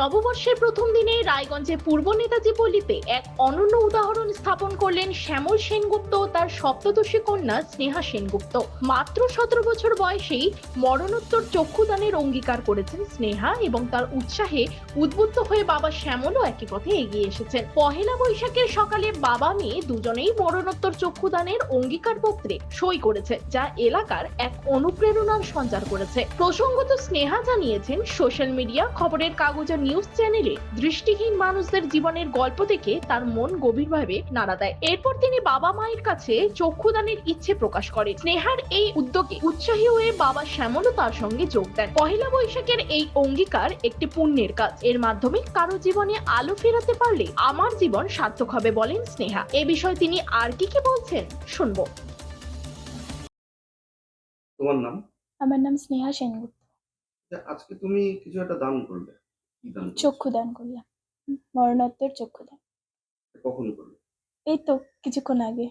নববর্ষের প্রথম দিনে রায়গঞ্জে পূর্ব নেতাজি পল্লীতে এক অনন্য উদাহরণ স্থাপন করলেন শ্যামল সেনগুপ্ত তার সপ্তদশী কন্যা স্নেহা সেনগুপ্ত। মাত্র সতেরো বছর বয়সেই মরণোত্তর চক্ষুদানের অঙ্গীকার করেছেন স্নেহা এবং তার উৎসাহে উদ্বুদ্ধ হয়ে বাবা শ্যামলও একই পথে এগিয়ে এসেছেন। পহেলা বৈশাখের সকালে বাবা মেয়ে দুজনেই মরণোত্তর চক্ষুদানের অঙ্গীকার পত্রে সই করেছে, যা এলাকার এক অনুপ্রেরণার সঞ্চার করেছে। প্রসঙ্গত স্নেহা জানিয়েছেন, সোশ্যাল মিডিয়া খবরের কাগজ ও নিউজ চ্যানেলে দৃষ্টিহীন মানুষদের জীবনের গল্প থেকে তার মন গভীরভাবে নাড়া দেয়। এরপর তিনি বাবা মায়ের কাছে চক্ষুদানের ইচ্ছে প্রকাশ করেন। স্নেহার এই উদ্যোগে উৎসাহী হয়ে বাবা শ্যামলও তার সঙ্গে যোগ দেন। পহেলা বৈশাখের এই অঙ্গীকার একটি পুণ্যের কাজ। এর মাধ্যমে কারও জীবনে আলো ফেরাতে পারলে আমার জীবন সার্থক হবে বলেন স্নেহা। এ বিষয়ে তিনি আর কি কি বলছেন শুনব। তোমার নাম? আমার নাম স্নেহা সেনগুপ্ত। আজকে তুমি কিছু একটা দান করলে কি দান করলে? চক্ষুদান করলাম হুম, মরণোত্তর চক্ষুদান। কখন করলে এই তো কিছুক্ষণ আগে।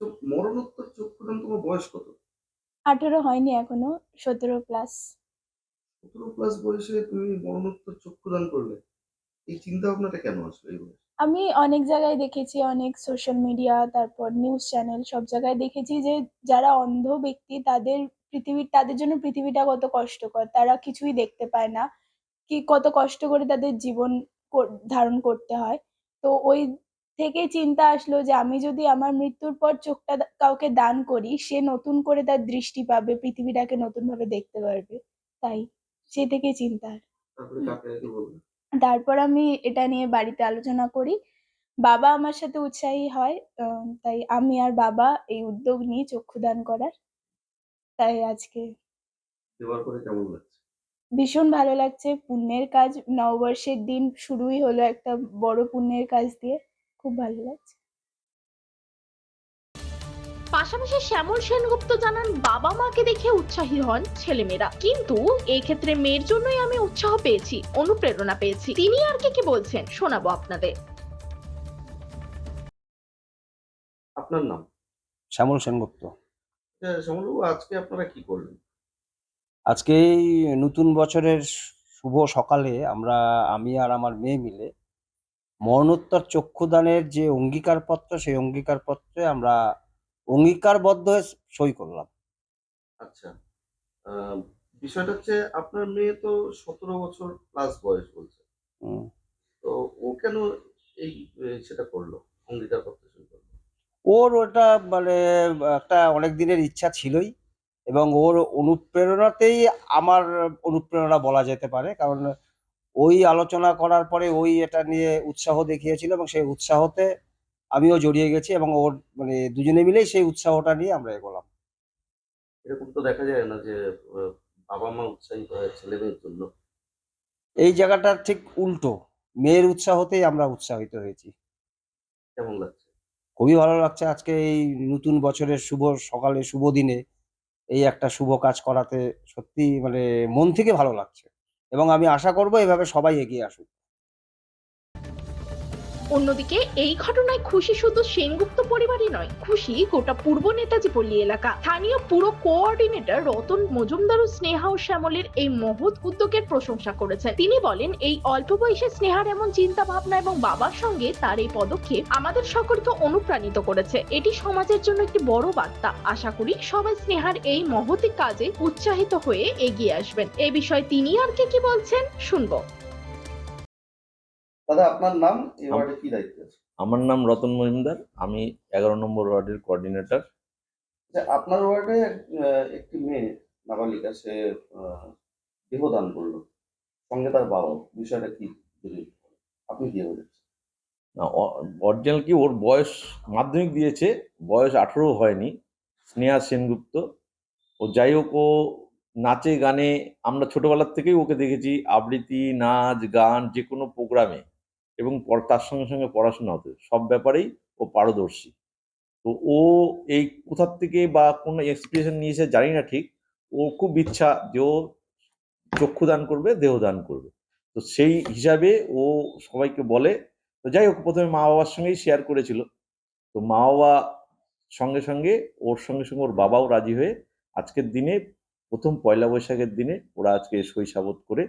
তো মরণোত্তর চক্ষুদান তোমার বয়স কত? আঠারো হয়নি এখনও সতেরো প্লাস সতেরো প্লাস বয়সে তুমি মরণোত্তর চক্ষুদান করলে। এই চিন্তা ভাবনাটা কেন আসলো এই বয়সে? আমি অনেক জায়গায় দেখেছি অনেক সোশ্যাল মিডিয়া তারপর নিউজ চ্যানেল সব জায়গায় দেখেছি যে যারা অন্ধ ব্যক্তি তাদের পৃথিবীর তাদের জন্য পৃথিবীটা কত কষ্টকর। তারা কিছুই দেখতে পায় না। কি কত কষ্ট করে তাদের জীবন ধারণ করতে হয়। তো ওই থেকে চিন্তা আসলো যে আমি যদি আমার মৃত্যুর পর চোখটা কাউকে দান করি সে নতুন করে তার দৃষ্টি পাবে পৃথিবীটাকে নতুন ভাবে দেখতে পারবে। তাই সে থেকে চিন্তা। তারপরে আমি এটা নিয়ে বাড়িতে আলোচনা করি। বাবা আমার সাথে উৎসাহী হয় তাই আমি আর বাবা এই উদ্যোগ নিই চক্ষুদান করার। তাই আজকে দেওয়ার পরে কেমন লাগছে? ভীষণ ভালো লাগছে। পুণ্যের কাজ নববর্ষের দিন শুরুই হলো একটা বড় পুণ্যের কাজ দিয়ে। খুব ভালো লাগছে। পাশাপাশি শ্যামল সেনগুপ্ত জানান বাবা মাকে দেখে উৎসাহী হন ছেলেমেয়েরা। কিন্তু এই ক্ষেত্রে মেয়ের জন্যই আমি উৎসাহ পেয়েছি অনুপ্রেরণা পেয়েছি। তিনি আর কি কি বলছেন শোনাবো আপনাদের। আপনার নাম? শ্যামল সেনগুপ্ত। শ্যামলবাবু আজকে আপনারা কি করলেন? আজকে এই নতুন বছরের শুভ সকালে আমরা আমি আর আমার মেয়ে মিলে মরণোত্তর চক্ষুদানের যে অঙ্গীকারপত্র সেই অঙ্গীকারপত্রে আমরা অঙ্গীকারবদ্ধ হয়ে সই করলাম। আচ্ছা বিষয়টা হচ্ছে আপনার মেয়ে তো সতেরো বছর প্লাস বয়স বলছে। তো ও কেন এই সেটা করল অঙ্গীকার করতে শুরু করল? ওর ওটা মানে একটা অনেক দিনের ইচ্ছা ছিলই। এবং ওর অনুপ্রেরণাতেই আমার অনুপ্রেরণা বলা যেতে পারে। কারণ ওই আলোচনা করার পরে ওই এটা নিয়ে উৎসাহ দেখিয়েছিল এবং সেই উৎসাহতে আমিও জড়িয়ে গেছি এবং ওর মানে দুজনে মিলেই সেই উৎসাহটা নিয়ে আমরা এগোলাম। এরকম তো দেখা যায় না যে বাবা মা উৎসাহী হয় ছেলে মেয়ের জন্য। এই জায়গাটা ঠিক উল্টো। মেয়ের উৎসাহতেই আমরা উৎসাহিত হয়েছি। কেমন লাগছে? খুবই ভালো লাগছে আজকে এই নতুন বছরের শুভ সকালে শুভ দিনে। এই একটা শুভ কাজ করাতে সত্যি মানে মন থেকে ভালো লাগছে। এবং আমি আশা করব এভাবে সবাই এগিয়ে আসুক। অন্যদিকে, এই ঘটনায় খুশি শুধু সেনগুপ্ত পরিবারই নয়, খুশি গোটা পূর্ব নেতাজি পল্লী এলাকা। স্থানীয় পুরো কোঅর্ডিনেটর রতন মজুমদার ও স্নেহা ও শ্যামলের এই মহৎ উদ্যোগের প্রশংসা করেছেন। তিনি বলেন, এই অল্প বয়সে স্নেহার এমন চিন্তা ভাবনা এবং বাবার সঙ্গে তার এই পদক্ষেপ আমাদের সকলকে অনুপ্রাণিত করেছে। এটি সমাজের জন্য একটি বড় বার্তা। আশা করি সবাই স্নেহার এই মহতি কাজে উৎসাহিত হয়ে এগিয়ে আসবেন। এ বিষয়ে তিনি আর কে কি বলছেন, শুনব। দাদা আপনার নাম এই ওয়ার্ডে কি দায়িত্ব আছে? আমার নাম রতন মজুমদার আমি এগারো নম্বর ওয়ার্ডের কোঅর্ডিনেটর আচ্ছা, আপনার ওয়ার্ডে একটি মেয়ে নাবালিকা সে দেহদান করল। সঙ্গে তার বাবা বিষয়টা কি আপনি কি বলেন অরিজিনাল কি ওর বয়স মাধ্যমিক দিয়েছে বয়স আঠেরো হয়নি স্নেহা সেনগুপ্ত। ও যাই হোক ও নাচে গানে আমরা ছোটবেলার থেকেই ওকে দেখেছি আবৃত্তি নাচ গান যে কোনো প্রোগ্রামে এবং তার সঙ্গে সঙ্গে পড়াশোনা হতো সব ব্যাপারেই ও পারদর্শী। তো ও এই কোথার থেকে বা কোনো এক্সপ্রেশন নিয়েছে জানি না ঠিক। ও খুব ইচ্ছা যে ও চক্ষুদান করবে, দেহদান করবে। তো সেই হিসাবে ও সবাইকে বলে, তো যাই হোক, প্রথমে মা বাবার সঙ্গেই শেয়ার করেছিল। তো মা বাবা সঙ্গে সঙ্গে, ওর সঙ্গে সঙ্গে ওর বাবাও রাজি হয়ে আজকের দিনে, প্রথম পয়লা বৈশাখের দিনে ওরা আজকে শৈশাবত করে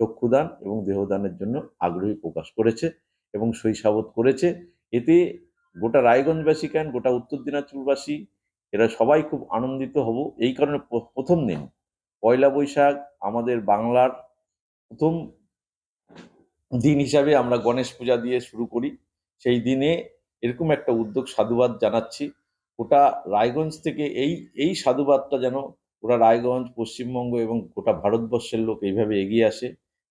চক্ষুদান এবং দেহদানের জন্য আগ্রহী প্রকাশ করেছে এবং শৈশাবত করেছে। এতে গোটা রায়গঞ্জবাসী কেন, গোটা উত্তর দিনাজপুরবাসী, এরা সবাই খুব আনন্দিত হব। এই কারণে প্রথম দিন, পয়লা বৈশাখ আমাদের বাংলার প্রথম দিন হিসাবে আমরা গণেশ পূজা দিয়ে শুরু করি। সেই দিনে এরকম একটা উদ্যোগ, সাধুবাদ জানাচ্ছি। গোটা রায়গঞ্জ থেকে এই এই সাধুবাদটা যেন গোটা রায়গঞ্জ, পশ্চিমবঙ্গ এবং গোটা ভারতবর্ষের লোক এইভাবে এগিয়ে আসে।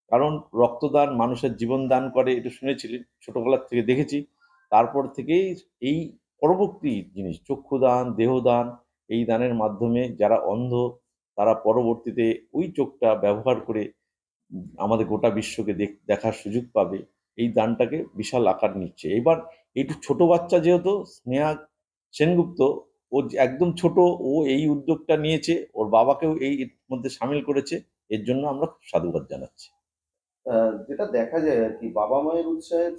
কারণ রক্তদান মানুষের জীবন দান করে, এটা শুনেছিলেন ছোটবেলার থেকে দেখেছি। তারপর থেকেই এই পরবর্তী জিনিস, চক্ষুদান, দেহদান, এই দানের মাধ্যমে যারা অন্ধ, তারা পরবর্তীতে ওই চোখটা ব্যবহার করে আমাদের গোটা বিশ্বকে দেখ- দেখার সুযোগ পাবে। এই দানটাকে বিশাল আকার নিচ্ছে। এবার একটু ছোট বাচ্চা যেহেতু, স্নেহা সেনগুপ্ত, ও একদম ছোট, ও এই উদ্যোগটা নিয়েছে, ওর বাবাকেও এই মধ্যে সামিল করেছে। এর জন্য আমরা সাধুবাদ জানাচ্ছি। যেটা দেখা যায় আর কি, বাবা মায়ের উৎসাহে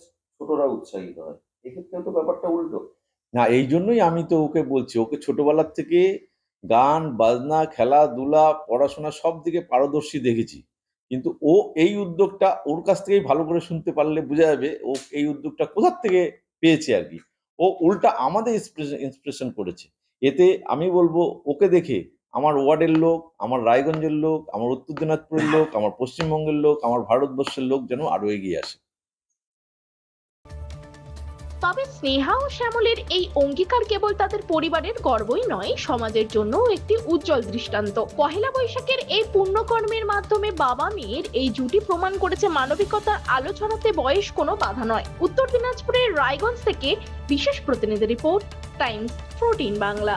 ছোটরা উৎসাহিত হয়। এক্ষেত্রে তো ব্যাপারটা উল্টো। না, এই জন্যই আমি তো ওকে বলছি, ওকে ছোটবেলার থেকে গান, বাজনা, খেলাধুলা, পড়াশোনা সব দিকে পারদর্শী দেখেছি। কিন্তু ও এই উদ্যোগটা ওর কাছ থেকেই ভালো করে শুনতে পারলে বোঝা যাবে ও এই উদ্যোগটা কোথার থেকে পেয়েছে আর কি। ও উল্টা আমাদের ইন্সপিরেশন করেছে। এতে আমি বলব ওকে দেখে আমার ওয়ার্ডের লোক, আমার রায়গঞ্জের লোক, আমার উত্তর দিনাজপুরের লোক, আমার পশ্চিমবঙ্গের লোক, আমার ভারতবর্ষের লোক যেন আরও এগিয়ে আসে। তবে স্নেহা ও শ্যামলের এই অঙ্গীকার কেবল তাদের পরিবারের গর্বই নয়, সমাজের জন্য একটি উজ্জ্বল দৃষ্টান্ত। পহেলা বৈশাখের এই পুণ্যকর্মের মাধ্যমে বাবা মেয়ের এই জুটি প্রমাণ করেছে মানবিকতার আলো ছড়াতে বয়স কোনো বাধা নয়। উত্তর দিনাজপুরের রায়গঞ্জ থেকে বিশেষ প্রতিনিধি রিপোর্ট, টাইমস, ফোরটিন বাংলা।